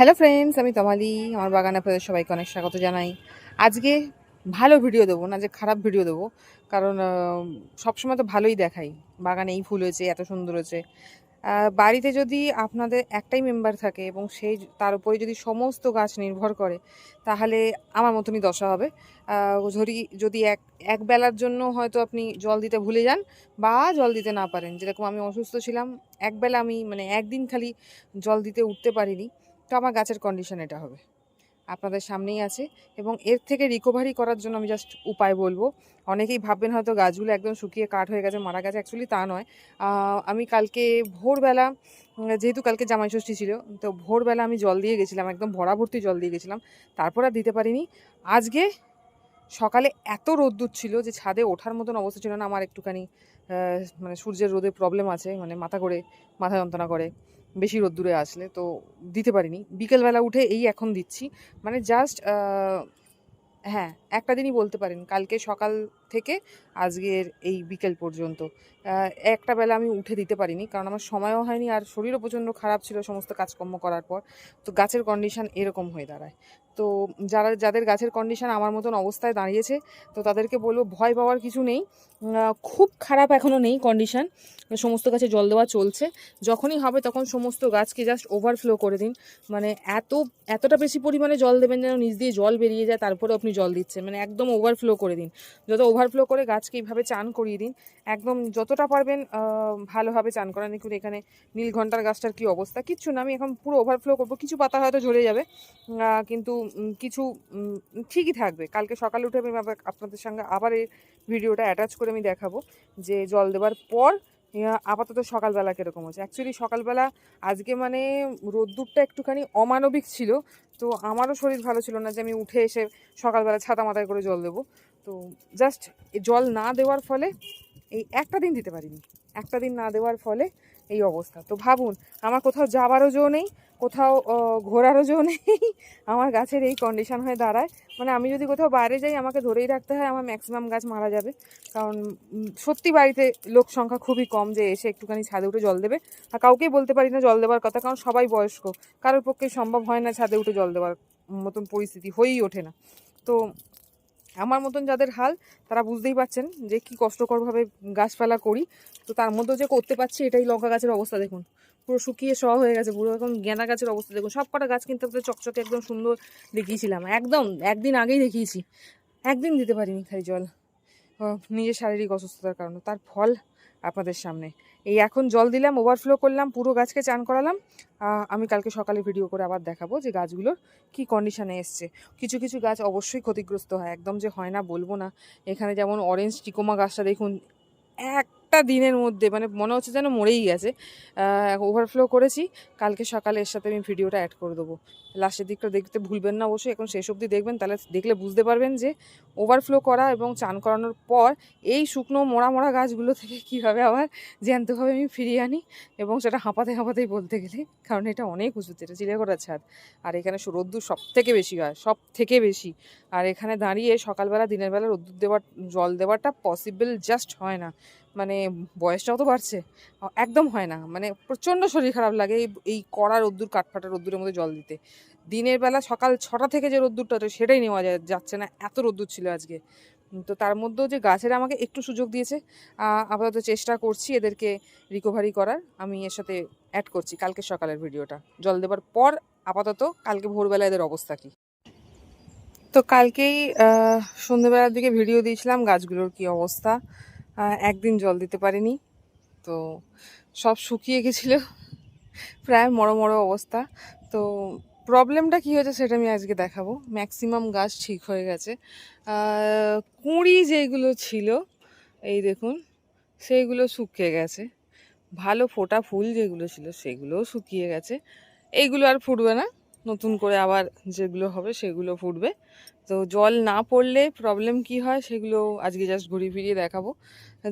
Hello friends আমি তমালি আমার বাগানে আপনাদের সবাইকে অনেক স্বাগত জানাই। আজকে ভালো ভিডিও দেবো না যে খারাপ ভিডিও দেবো কারণ সবসময় তো ভালোই দেখাই। বাগানে এই ফুল হয়েছে এত সুন্দর হয়েছে। বাড়িতে যদি আপনাদের একটাই মেম্বার থাকে এবং সেই তার উপরে যদি সমস্ত গাছ নির্ভর করে তাহলে আমার মতনই দশা হবে। আহ, যদি এক এক বেলার জন্য হয়তো আপনি জল দিতে ভুলে যান বা জল দিতে না পারেন। যেরকম আমি অসুস্থ ছিলাম একবেলা আমি মানে একদিন খালি জল দিতে উঠতে পারিনি। আমার গাছের কন্ডিশন এটা হবে। আপনাদের সামনেই আছে এবং এর থেকে রিকভারি করার জন্য আমি জাস্ট উপায় বলব। অনেকেই ভাববেন হয়তো গাছগুলো একদম শুকিয়ে কাঠ হয়ে গেছে, মারা গেছে। অ্যাকচুয়ালি তা নয়। আমি কালকে ভোরবেলা যেহেতু কালকে জামাই ষষ্ঠী ছিল, তো ভোরবেলা আমি জল দিয়ে গেছিলাম, একদম ভরা ভর্তি জল দিয়ে গেছিলাম। তারপর আর দিতে পারিনি। আজকে সকালে এত রোদ্দুর ছিল যে ছাদে ওঠার মতন অবস্থা ছিল না। আমার একটুখানি মানে সূর্যের রোদে প্রবলেম আছে মানে মাথা করে মাথা যন্ত্রণা করে। বেশি রোদ্দুরে আসলে তো দিতে পারিনি। বিকেলবেলা উঠে এই এখন দিচ্ছি। মানে জাস্ট হ্যাঁ একটা দিনই বলতে পারেন, কালকে সকাল থেকে আজকের এই বিকেল পর্যন্ত। একটা বেলা আমি উঠে দিতে পারিনি, কারণ আমার সময়ও হয়নি আর শরীরও প্রচণ্ড খারাপ ছিল সমস্ত কাজকর্ম করার পর। তো গাছের কন্ডিশন এরকম হয়ে দাঁড়ায়। তো যারা, যাদের গাছের কন্ডিশন আমার মতন অবস্থায় দাঁড়িয়েছে, তো তাদেরকে বলব ভয় পাওয়ার কিছু নেই। খুব খারাপ এখনও নেই কন্ডিশন সমস্ত গাছে জল দেওয়া চলছে। যখনই হবে তখন সমস্ত গাছকে জাস্ট ওভারফ্লো করে দিন। মানে এত, এতটা বেশি পরিমাণে জল দেবেন যেন নিচ দিয়ে জল বেরিয়ে যায় তারপরে আপনি জল দিচ্ছেন। মানে একদম ওভারফ্লো করে দিন। যত ওভারফ্লো করে গাছকে এইভাবে চান করিয়ে দিন। একদম যতটা পারবেন ভালোভাবে চান করান। দেখুন, এখানে নীলঘণ্টার গাছটার কি অবস্থা। কিচ্ছু না, আমি এখন পুরো ওভারফ্লো করব। কিছু পাতা হয়তো ঝরে যাবে কিন্তু কিছু ঠিকই থাকবে। কালকে সকালে উঠে আমি আপনাদের সঙ্গে আবার এই ভিডিওটা অ্যাটাচ করে আমি দেখাবো, যে জল দেওয়ার পর আপাতত সকালবেলা কীরকম হচ্ছে অ্যাকচুয়ালি সকালবেলা আজকে মানে রোদ্দুরটা একটুখানি অমানবিক ছিল, তো আমারও শরীর ভালো ছিল না যে আমি উঠে এসে সকালবেলা ছাতা মাথায় করে জল দেবো। তো জাস্ট জল না দেওয়ার ফলে এই একটা দিন দিতে পারিনি। একটা দিন না দেওয়ার ফলে এই অবস্থা। তো ভাবুন, আমার কোথাও যাবারও জো নেই, কোথাও ঘোরারও জো নেই, আমার গাছের এই কন্ডিশন হয়ে দাঁড়ায়। মানে আমি যদি কোথাও বাইরে যাই, আমাকে ধরেই রাখতে হয়, আমার ম্যাক্সিমাম গাছ মারা যাবে। কারণ সত্যি বাড়িতে লোক সংখ্যা খুবই কম যে এসে একটুখানি ছাদে উঠে জল দেবে। আর কাউকেই বলতে পারি না জল দেওয়ার কথা, কারণ সবাই বয়স্ক। কারোর পক্ষে সম্ভব হয় না ছাদে উঠে জল দেওয়ার মতন পরিস্থিতি হয়েই ওঠে না। তো আমার মতন যাদের হাল, তারা বুঝতেই পারছেন যে কি কষ্টকরভাবে গাছপালা করি। তো তার মধ্যেও যে করতে পারছি, এটাই লঙ্কা গাছের অবস্থা দেখুন। পুরো শুকিয়ে স হয়ে গেছে, পুরো এখন গেঁদা গাছের অবস্থা দেখুন। সব কটা গাছ কিন্তু আপনাদের চকচকে একদম সুন্দর দেখিয়েছিলাম। একদম, একদিন আগেই দেখিয়েছি। একদিন দিতে পারিনি খালি জল। নিজের শারীরিক অসুস্থতার কারণে। তার ফল আপনাদের সামনে। এই এখন জল দিলাম ওভারফ্লো করলাম, পুরো গাছকে চান করালাম। আমি কালকে সকালে ভিডিও করে আবার দেখাবো যে গাছগুলোর কি কন্ডিশানে এসছে। কিছু কিছু গাছ অবশ্যই ক্ষতিগ্রস্ত হয়, একদম যে হয় না বলব না। এখানে যেমন অরেঞ্জ টিকোমা গাছটা দেখুন একটা দিনের মধ্যে মানে মনে হচ্ছে যেন মরেই গেছে। ওভারফ্লো করেছি। কালকে সকালে এর সাথে আমি ভিডিওটা অ্যাড করে দেবো। লাস্টের দিকটা দেখতে ভুলবেন না অবশ্যই। এখন শেষ অবধি দেখবেন, তাহলে দেখলে বুঝতে পারবেন যে ওভারফ্লো করা এবং চান করানোর পর এই শুকনো মোড়া মোড়া গাছগুলো থেকে কীভাবে আবার জ্যান্তভাবে আমি ফিরিয়ে আনি এবং সেটা হাঁপাতে হাঁপাতেই বলতে গেলে, কারণ এটা অনেক উঁচুতে, এটা চিলেকোটার ছাদ। আর এখানে রোদ্দুর সব থেকে বেশি হয় সব থেকে বেশি। আর এখানে দাঁড়িয়ে সকালবেলা, দিনের বেলা রোদ্দুর দেওয়ার, জল দেওয়াটা পসিবল জাস্ট হয় না। মানে বয়সটাও তো বাড়ছে। একদম হয় না। মানে প্রচণ্ড শরীর খারাপ লাগে এই এই কড়া রোদ্দুর কাঠফাটা রোদ্দুরের মধ্যে জল দিতে। দিনের বেলা সকাল ছটা থেকে যে রোদ্দুরটা ওঠে সেটাই নেওয়া যাচ্ছে না। এত রোদ্দুর ছিল আজকে। তো তার মধ্যেও যে গাছের আমাকে একটু সুযোগ দিয়েছে আপাতত চেষ্টা করছি এদেরকে রিকভারি করার। আমি এর সাথে অ্যাড করছি কালকে সকালের ভিডিওটা। জল দেওয়ার পর আপাতত কালকে ভোরবেলা এদের অবস্থা কী? তো কালকেই আহ, সন্ধেবেলার দিকে ভিডিও দিয়েছিলাম গাছগুলোর কি অবস্থা। একদিন জল দিতে পারিনি। তো সব শুকিয়ে গেছিল। প্রায় মরো মরো অবস্থা। তো প্রবলেমটা কী হয়েছে সেটা আমি আজকে দেখাবো। ম্যাক্সিমাম গাছ ঠিক হয়ে গেছে। কুঁড়ি যেগুলো ছিল, এই দেখুন, সেইগুলো শুকিয়ে গেছে। ভালো ফোটা ফুল যেগুলো ছিল, সেগুলোও শুকিয়ে গেছে। এইগুলো আর ফুটবে না। নতুন করে আবার যেগুলো হবে সেগুলো ফুটবে। তো জল না পড়লে প্রবলেম কি হয় সেগুলো আজকে জাস্ট ঘুরিয়ে ফিরিয়ে দেখাবো।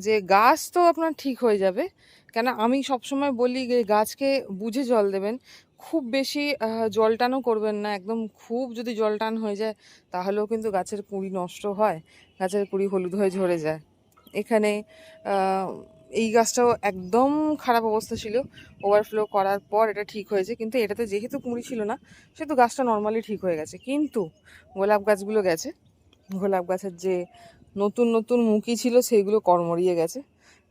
যে গাছ তো আপনার ঠিক হয়ে যাবে। কেন আমি সবসময় বলি যে গাছকে বুঝে জল দেবেন। খুব বেশি জল টানও করবেন না। একদম খুব যদি জল টান হয়ে যায় তাহলেও কিন্তু গাছের কুঁড়ি নষ্ট হয়। গাছের কুঁড়ি হলুদ হয়ে ঝরে যায়। এখানে এই গাছটাও একদম খারাপ অবস্থা ছিল। ওভারফ্লো করার পর এটা ঠিক হয়েছে, কিন্তু এটাতে যেহেতু কুঁড়ি ছিল না, সেহেতু গাছটা নর্মালি ঠিক হয়ে গেছে। কিন্তু গোলাপ গাছগুলো গেছে। গোলাপ গাছের যে নতুন নতুন মুখি ছিল সেইগুলো কর্মরিয়ে গেছে,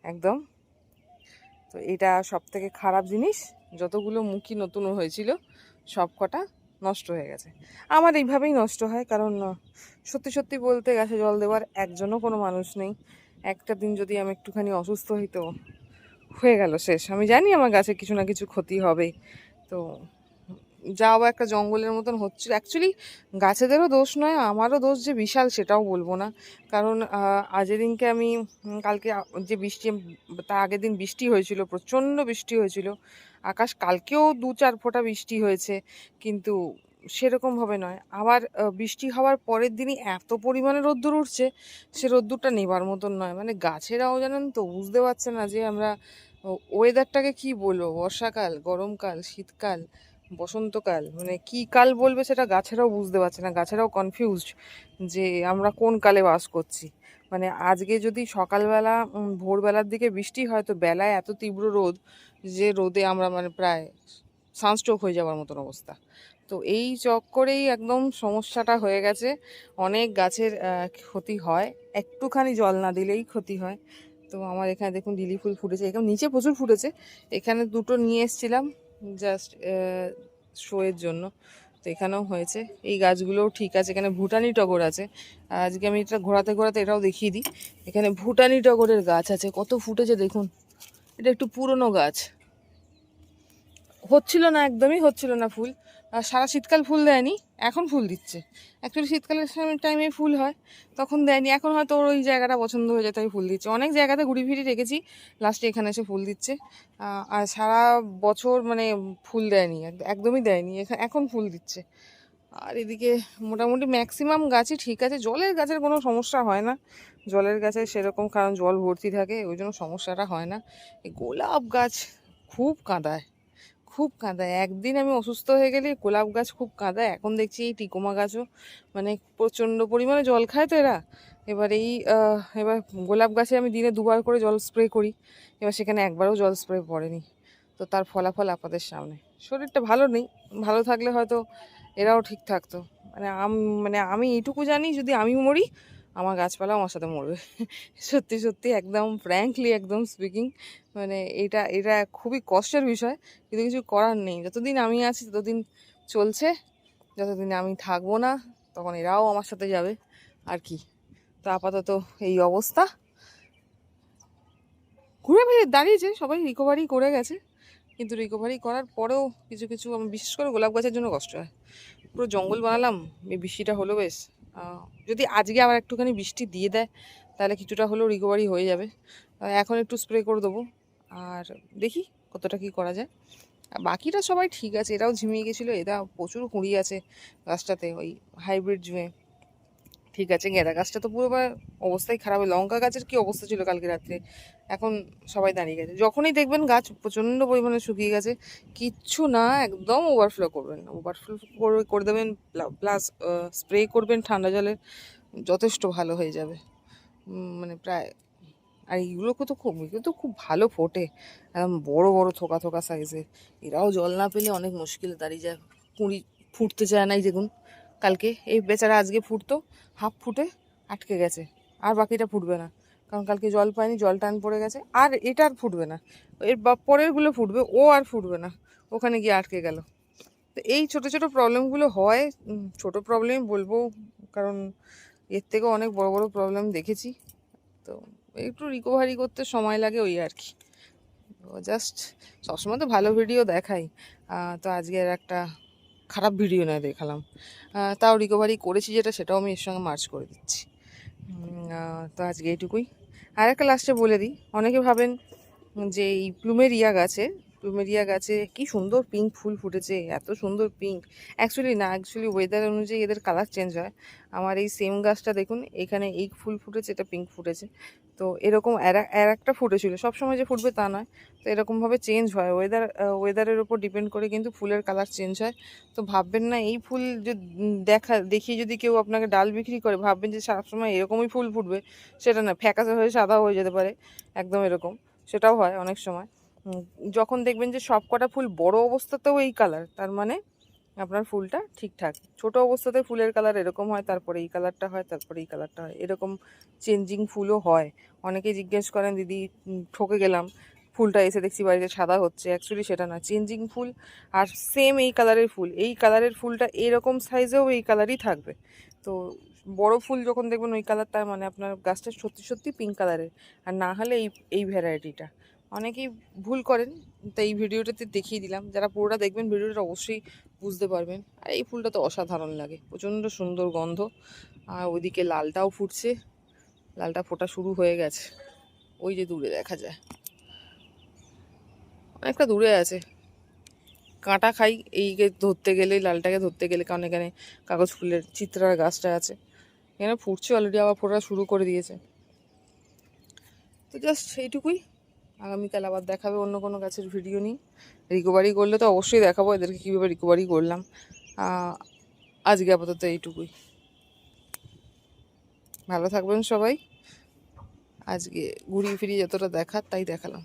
একদম। তো এটা সব থেকে খারাপ জিনিস, যতগুলো মুখি নতুন হয়েছিল সব কটা নষ্ট হয়ে গেছে। আমার এইভাবেই নষ্ট হয়, কারণ সত্যি সত্যি বলতে গাছে জল দেওয়ার একজনও কোনো মানুষ নেই। একটা দিন যদি আমি একটুখানি অসুস্থ হইতো হয়ে গেল শেষ। আমি জানি আমার গাছে কিছু না কিছু ক্ষতি হবে। তো যাও একটা জঙ্গলের মতন হচ্ছিল অ্যাকচুয়ালি গাছেদেরও দোষ নয়, আমারও দোষ যে বিশাল সেটাও বলব না। কারণ আজের দিনকে আমি কালকে যে বৃষ্টি তার আগের দিন বৃষ্টি হয়েছিল, প্রচণ্ড বৃষ্টি হয়েছিল। আকাশ কালকেও দু চার ফোঁটা বৃষ্টি হয়েছে। কিন্তু সেরকমভাবে নয়। আবার বৃষ্টি হওয়ার পরের দিনই এত পরিমাণে রোদ্দুর উঠছে, সে রোদ্দুরটা নেবার মতন নয়। মানে গাছেরাও জানেন তো বুঝতে পারছে না যে আমরা ওয়েদারটাকে কি বলব? বর্ষাকাল, গরমকাল, শীতকাল, বসন্তকাল মানে কি কাল বলবে সেটা গাছেরাও বুঝতে পারছে না। গাছেরাও কনফিউজড যে আমরা কোন কালে বাস করছি। মানে আজকে যদি সকালবেলা ভোরবেলার দিকে বৃষ্টি হয় তো বেলায় এত তীব্র রোদ যে রোদে আমরা মানে প্রায় সানস্ট্রোক হয়ে যাওয়ার মতন অবস্থা। তো এই চক্করেই একদম সমস্যাটা হয়ে গেছে। অনেক গাছের ক্ষতি হয়। একটুখানি জল না দিলেই ক্ষতি হয়। তো আমার এখানে দেখুন লিলি ফুল ফুটেছে। এখানে নিচে প্রচুর ফুটেছে। এখানে দুটো নিয়ে এসেছিলাম জাস্ট শোয়ের জন্য। তো এখানেও হয়েছে। এই গাছগুলোও ঠিক আছে। এখানে ভুটানি টগর আছে। আজকে আমি এটা ঘোরাতে ঘোরাতে এটাও দেখিয়ে দিই। এখানে ভুটানি টগরের গাছ আছে। কত ফুটেছে দেখুন। এটা একটু পুরনো গাছ। হচ্ছিল না, একদমই হচ্ছিল না ফুল। সারা শীতকাল ফুল দেয়নি, এখন ফুল দিচ্ছে। অ্যাকচুয়ালি শীতকালের টাইমে ফুল হয়, তখন দেয়নি, এখন হয়তো ওর ওই জায়গাটা পছন্দ হয়ে যায়, তাই ফুল দিচ্ছে। অনেক জায়গাতে ঘুরি ফিরি রেখেছি লাস্টে এখানে এসে ফুল দিচ্ছে। আর সারা বছর মানে ফুল দেয়নি এক- একদমই দেয়নি, এখা- এখন ফুল দিচ্ছে। আর এদিকে মোটামুটি ম্যাক্সিমাম গাছই ঠিক আছে, জলের গাছের কোনো সমস্যা হয় না। জলের গাছে সেরকম কারণ জল ভর্তি থাকে, ওই জন্য সমস্যাটা হয় না। এই গোলাপ গাছ খুব কাঁদায়। খুব কাঁদায়। একদিন আমি অসুস্থ হয়ে গেলে গোলাপ গাছ খুব কাঁদায়। এখন দেখছি এই টিকোমা গাছও মানে প্রচণ্ড পরিমাণে জল খায় তো এরা। এবার এই এবার গোলাপ গাছে আমি দিনে দুবার করে জল স্প্রে করি। এবার সেখানে একবারও জল স্প্রে পড়েনি। তো তার ফলাফল আপনাদের সামনে। শরীরটা ভালো নেই। ভালো থাকলে হয়তো এরাও ঠিক থাকতো। মানে আম মানে আমি এইটুকু জানি, যদি আমি মরি আমার গাছপালা আমার সাথে মরবে। সত্যি সত্যি, একদম ফ্র্যাঙ্কলি একদম স্পিকিং মানে এটা এটা খুবই কষ্টের বিষয়, কিন্তু কিছু করার নেই। যতদিন আমি আছি, ততদিন চলছে, যতদিন আমি থাকব না, তখন এরাও আমার সাথে যাবে। আর কি? তো আপাতত এই অবস্থা। ঘুরে ফিরে দাঁড়িয়েছে, সবাই রিকভারি করে গেছে। কিন্তু রিকভারি করার পরেও কিছু কিছু আমার বিশেষ করে গোলাপ গাছের জন্য কষ্ট হয়। পুরো জঙ্গল বানালাম, এই বৃষ্টিটা হলো বেশ। যদি আজকে আবার একটুখানি বৃষ্টি দিয়ে দেয়, তাহলে কিছুটা হলেও রিকভারি হয়ে যাবে। এখন একটু স্প্রে করে দেবো। আর দেখি কতটা কি করা যায়। আর বাকিটা সবাই ঠিক আছে, এটাও ঝিমিয়ে গেছিল এটা প্রচুর কুঁড়ি আছে গাছটাতে, ওই হাইব্রিড জুয়ে ঠিক আছে, গেঁদা গাছটা তো পুরো বা- অবস্থাই খারাপ। লঙ্কা গাছের কি অবস্থা ছিল কালকে রাত্রে? এখন সবাই দাঁড়িয়ে গেছে। যখনই দেখবেন গাছ প্রচণ্ড পরিমাণে শুকিয়ে গেছে, কিচ্ছু না, একদম ওভারফ্লো করবেন ওভারফ্লো করে করে দেবেন প্লাস স্প্রে করবেন ঠান্ডা জলের যথেষ্ট ভালো হয়ে যাবে। মানে প্রায়, আর এইগুলোকে তো খুব, এগুলো তো খুব ভালো ফোটে। একদম বড় বড়, থোকা থোকা সাইজের এরাও জল না পেলে অনেক মুশকিলে দাঁড়িয়ে যায়। কুঁড়ি ফুটতে চায় না এই দেখুন। কালকে। এই বেচারা আজকে ফুটতো, হাফ ফুটে আটকে গেছে, আর বাকিটা ফুটবে না। কারণ কালকে জল পায়নি, জল টান পড়ে গেছে, আর এটা আর ফুটবে না। এর পরেরগুলো ফুটবে, ও আর ফুটবে না। ওখানে গিয়ে আটকে গেল। তো এই ছোট ছোট প্রবলেমগুলো হয়। ছোট প্রবলেম বলব, কারণ এর থেকেও অনেক বড় বড় প্রবলেম দেখেছি। তো একটু রিকভারি করতে সময় লাগে ওই আর কি। জাস্ট সবসময় তো ভালো ভিডিও দেখাই। তো আজকে আর একটা খারাপ ভিডিও না দেখালাম। তাও রিকভারি করেছি যেটা, সেটাও আমি এর সঙ্গে মার্চ করে দিচ্ছি। তো আজকে এইটুকুই আর একটা লাস্টে বলে দিই, অনেকে ভাবেন যে এই প্লুমেরিয়া গাছে প্লুমেরিয়া গাছে কি সুন্দর পিঙ্ক ফুল ফুটেছে, এত সুন্দর পিঙ্ক অ্যাকচুয়ালি না অ্যাকচুয়ালি ওয়েদার অনুযায়ী এদের কালার চেঞ্জ হয়। আমার এই সেম গাছটা দেখুন, এখানে এই ফুল ফুটেছে, এটা পিঙ্ক ফুটেছে। তো এরকম আর এক- আর একটা ফুটেছিল, সবসময় যে ফুটবে তা নয়। তো এরকমভাবে চেঞ্জ হয়। ওয়েদার ওয়েদারের ওপর ডিপেন্ড করে কিন্তু ফুলের কালার চেঞ্জ হয়। তো ভাববেন না, এই ফুল দেখা দেখিয়ে যদি কেউ আপনাকে ডাল বিক্রি করে, ভাববেন যে সবসময় এরকমই ফুল ফুটবে, সেটা না, ফ্যাকাসে হয়ে সাদা হয়ে যেতে পারে। একদম এরকম। সেটাও হয় অনেক সময়। যখন দেখবেন যে সব কটা ফুল বড় অবস্থাতেও এই কালার, তার মানে আপনার ফুলটা ঠিকঠাক। ছোট অবস্থাতে ফুলের কালার এরকম হয়, তারপরে এই কালারটা হয়, তারপরে এই কালারটা হয়। এরকম চেঞ্জিং ফুলও হয়। অনেকে জিজ্ঞেস করেন, দিদি ঠকে গেলাম। ফুলটা এসে দেখছি বাড়িতে সাদা হচ্ছে। অ্যাকচুয়ালি সেটা না চেঞ্জিং ফুল আর সেম এই কালারের ফুল। এই কালারের ফুলটা এরকম সাইজেও এই কালারই থাকবে। তো বড় ফুল যখন দেখবেন ওই কালার তার মানে আপনার গাছটা সত্যি সত্যি পিঙ্ক কালারের। আর না হলে এই এই ভ্যারাইটিটা অনেকেই ভুল করেন তো এই ভিডিওটাতে দেখিয়ে দিলাম। যারা পুরোটা দেখবেন, ভিডিওটা অবশ্যই বুঝতে পারবেন। আর এই ফুলটা তো অসাধারণ লাগে, প্রচণ্ড সুন্দর গন্ধ। আর ওইদিকে লালটাও ফুটছে, লালটা ফোটা শুরু হয়ে গেছে। ওই যে দূরে দেখা যায়। অনেকটা দূরে আছে। কাঁটা খাই, এইকে ধরতে গেলে, লালটাকে ধরতে গেলে, কারণ এখানে কাগজ ফুলের চিত্রার গাছটা আছে। এখানে ফুটছে অলরেডি আবার ফোটা শুরু করে দিয়েছে। তো জাস্ট এইটুকুই। আগামীকাল আবার দেখাবে, অন্য কোনো গাছের ভিডিও নিই। রিকভারি করলে তো অবশ্যই দেখাবো, এদেরকে কীভাবে রিকভারি করলাম। আজকে আপাতত এইটুকুই। ভালো থাকবেন সবাই। আজকে ঘুরিয়ে ফিরিয়ে যতটা দেখার, তাই দেখালাম।